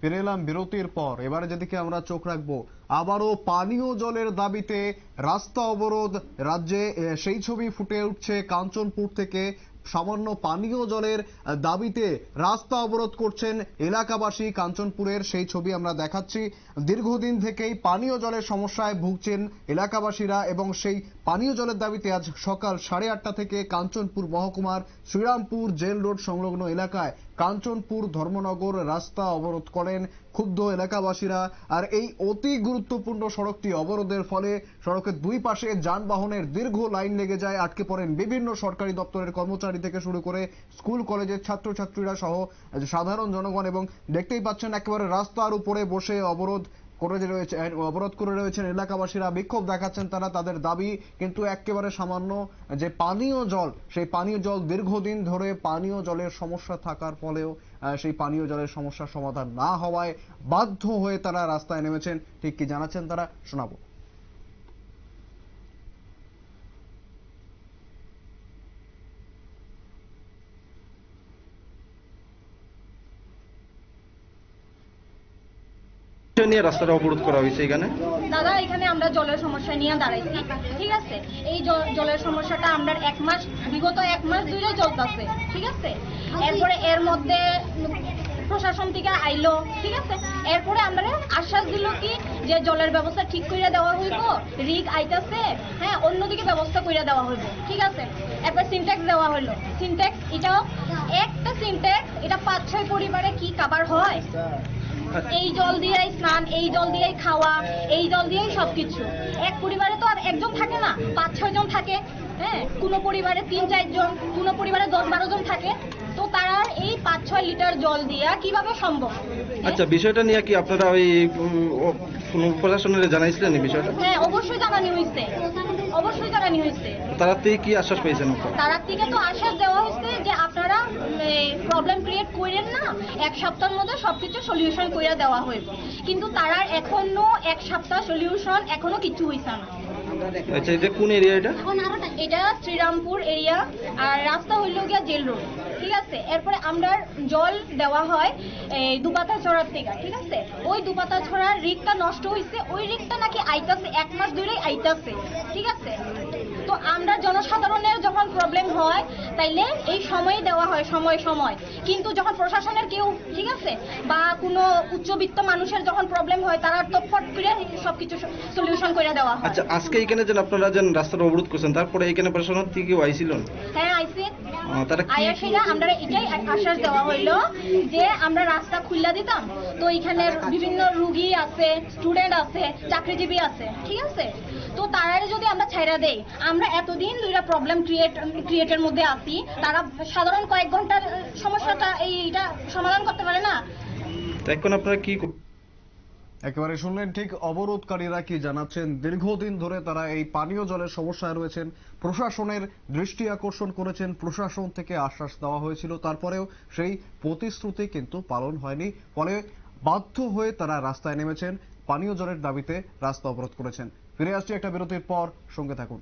ফিরে এলাম বিরতির পর। এবারে যেদিকে আমরা চোখ রাখব, আবারও পানীয় জলের দাবিতে রাস্তা অবরোধ, রাজ্যে সেই ছবি ফুটে উঠছে কাঞ্চনপুর থেকে সামান্য পানীয় জলের দাবিতে রাস্তা অবরোধ করছেন এলাকাবাসী কাঞ্চনপুরের। সেই ছবি আমরা দেখাচ্ছি। দীর্ঘদিন থেকেই পানীয় জলের সমস্যায় ভুগছেন এলাকাবাসীরা এবং সেই পানীয় জলের দাবিতে আজ সকাল সাড়ে আটটা থেকে কাঞ্চনপুর মহকুমার শ্রীরামপুর জেল রোড সংলগ্ন এলাকায় কাঞ্চনপুর ধর্মনগর রাস্তা অবরোধ করেন ক্ষুব্ধ এলাকাবাসীরা। আর এই অতি গুরুত্বপূর্ণ সড়কটি অবরোধের ফলে সড়কের দুই পাশে যানবাহনের দীর্ঘ লাইন লেগে যায়, আটকে পড়েন বিভিন্ন সরকারি দপ্তরের কর্মচারী থেকে শুরু করে স্কুল, কলেজের ছাত্রছাত্রীরা সহ সাধারণ জনগণ এবং দেখতেই পাচ্ছেন একেবারে রাস্তার উপরে বসে অবরোধ করে রয়েছে অবরোধ করে রয়েছেন এলাকাবাসীরা। বিক্ষোভ দেখাচ্ছেন তারা তাদের দাবি, কিন্তু একেবারে সামান্য যে পানীয় জল, সেই পানীয় জল দীর্ঘদিন ধরে পানীয় জলের সমস্যা থাকার ফলেও সেই পানীয় জলের সমস্যার সমাধান না হওয়ায় বাধ্য হয়ে তারা রাস্তায় নেমেছেন। ঠিক কি জানাচ্ছেন তারা, শোনাবো। নিয়ে রাস্তাটা অবরোধ করা হয়েছে এখানে? দাদা, এখানে আমরা জলের সমস্যা নিয়ে দাঁড়াইছি, ঠিক আছে? এই জলের সমস্যাটা আমরা এক মাস, বিগত এক মাস ধরে চলতেছে, ঠিক আছে? এরপরে এর মধ্যে প্রশাসন থেকে আইলো, ঠিক আছে? এরপরে আমরা আশ্বাস দিল কি, যে জলের ব্যবস্থা ঠিক করে দেওয়া হইব রিগ আইতাছে হ্যাঁ অন্যদিকে ব্যবস্থা করে দেওয়া হইব, ঠিক আছে? এরপর সিনট্যাক্স দেওয়া হইল। সিনট্যাক্স এটাও, একটা সিনট্যাক্স এটা পাঁচ ছয় পরিবারে কি কাবার হয়? এই জল দিয়েই স্নান এই জল দিয়েই খাওয়া এই জল দিয়েই সবকিছু। এক পরিবারে তো আর একজন থাকে না পাঁচ ছয় জন থাকে হ্যাঁ? কোনো পরিবারে তিন চারজন কোনো পরিবারে দশ বারো জন থাকে। তো তারা এই পাঁচ ছয় লিটার জল দিয়া কীভাবে সম্ভব? আচ্ছা বিষয়টা নিয়ে কি আপনারা ওই প্রশাসনের জানাইছিলেন এই বিষয়টা? হ্যাঁ অবশ্যই জানানি হয়েছে অবশ্যই জানানি হয়েছে তারা থেকে কি আশ্বাস পেয়েছেন তারার থেকে তো আশ্বাস দেওয়া হয়েছে যে আপনারা প্রবলেম করেন না, এক সপ্তাহের মধ্যে সব কিছু সলিউশন করে দেওয়া হইব কিন্তু তারা এখনও এক সপ্তাহ সলিউশন এখনও কিছু হইছে না। আচ্ছা এটা কোন এরিয়া এটা? এটা শ্রীরামপুর এরিয়া আর রাস্তা হইল গিয়া জেল রোড ঠিক আছে? এরপরে আমরা জল দেওয়া হয় এই দুপাতা ছড়ার থেকে ঠিক আছে? ওই দুপাতা ছড়ার রিকটা নষ্ট হয়েছে ওই রিকটা নাকি আইতাছে এক মাস ধরেই আইতাছে ঠিক আছে? তো আমরা জনসাধারণের যখন প্রবলেম হয় তাইলে এই সময় দেওয়া হয় সময় সময়। কিন্তু যখন প্রশাসনের কেউ ঠিক আছে? বা কোনো উচ্চবিত্ত মানুষের যখন প্রবলেম হয় তারা তো ফট করে সবকিছু সলিউশন করে দেওয়া হয়। আচ্ছা আজকে এখানে যেন আপনারা যেন রাস্তাটা অবরোধ করছেন তারপরে এখানে প্রশাসন থেকে কেউ আইছিল হ্যাঁ আইসি। তারা কি আমরা এটাই আশ্বাস দেওয়া হইল যে আমরা রাস্তা খুললা দিতাম। তো এখানে বিভিন্ন রুগী আছে স্টুডেন্ট আছে চাকরিজীবী আছে ঠিক আছে? তো তারারে যদি আমরা ছাইরা দেই আমরা এতদিন দুইটা প্রবলেম ক্রিয়েট ক্রিয়েটের মধ্যে আছি। তারা সাধারণ কয়েক ঘণ্টার সমস্যাটা এইটা সমাধান করতে পারে না। এখন আপনারা কি একেবারে শুনলেন ঠিক অবরোধকারীরা কি জানাচ্ছেন? দীর্ঘদিন ধরে তারা এই পানীয় জলের সমস্যায় রয়েছেন। প্রশাসনের দৃষ্টি আকর্ষণ করেছেন। প্রশাসন থেকে আশ্বাস দেওয়া হয়েছিল। তারপরেও সেই প্রতিশ্রুতি কিন্তু পালন হয়নি। ফলে বাধ্য হয়ে তারা রাস্তায় নেমেছেন। পানীয় জলের দাবিতে রাস্তা অবরোধ করেছেন। ফিরে আসছি একটা বিরতির পর। সঙ্গে থাকুন।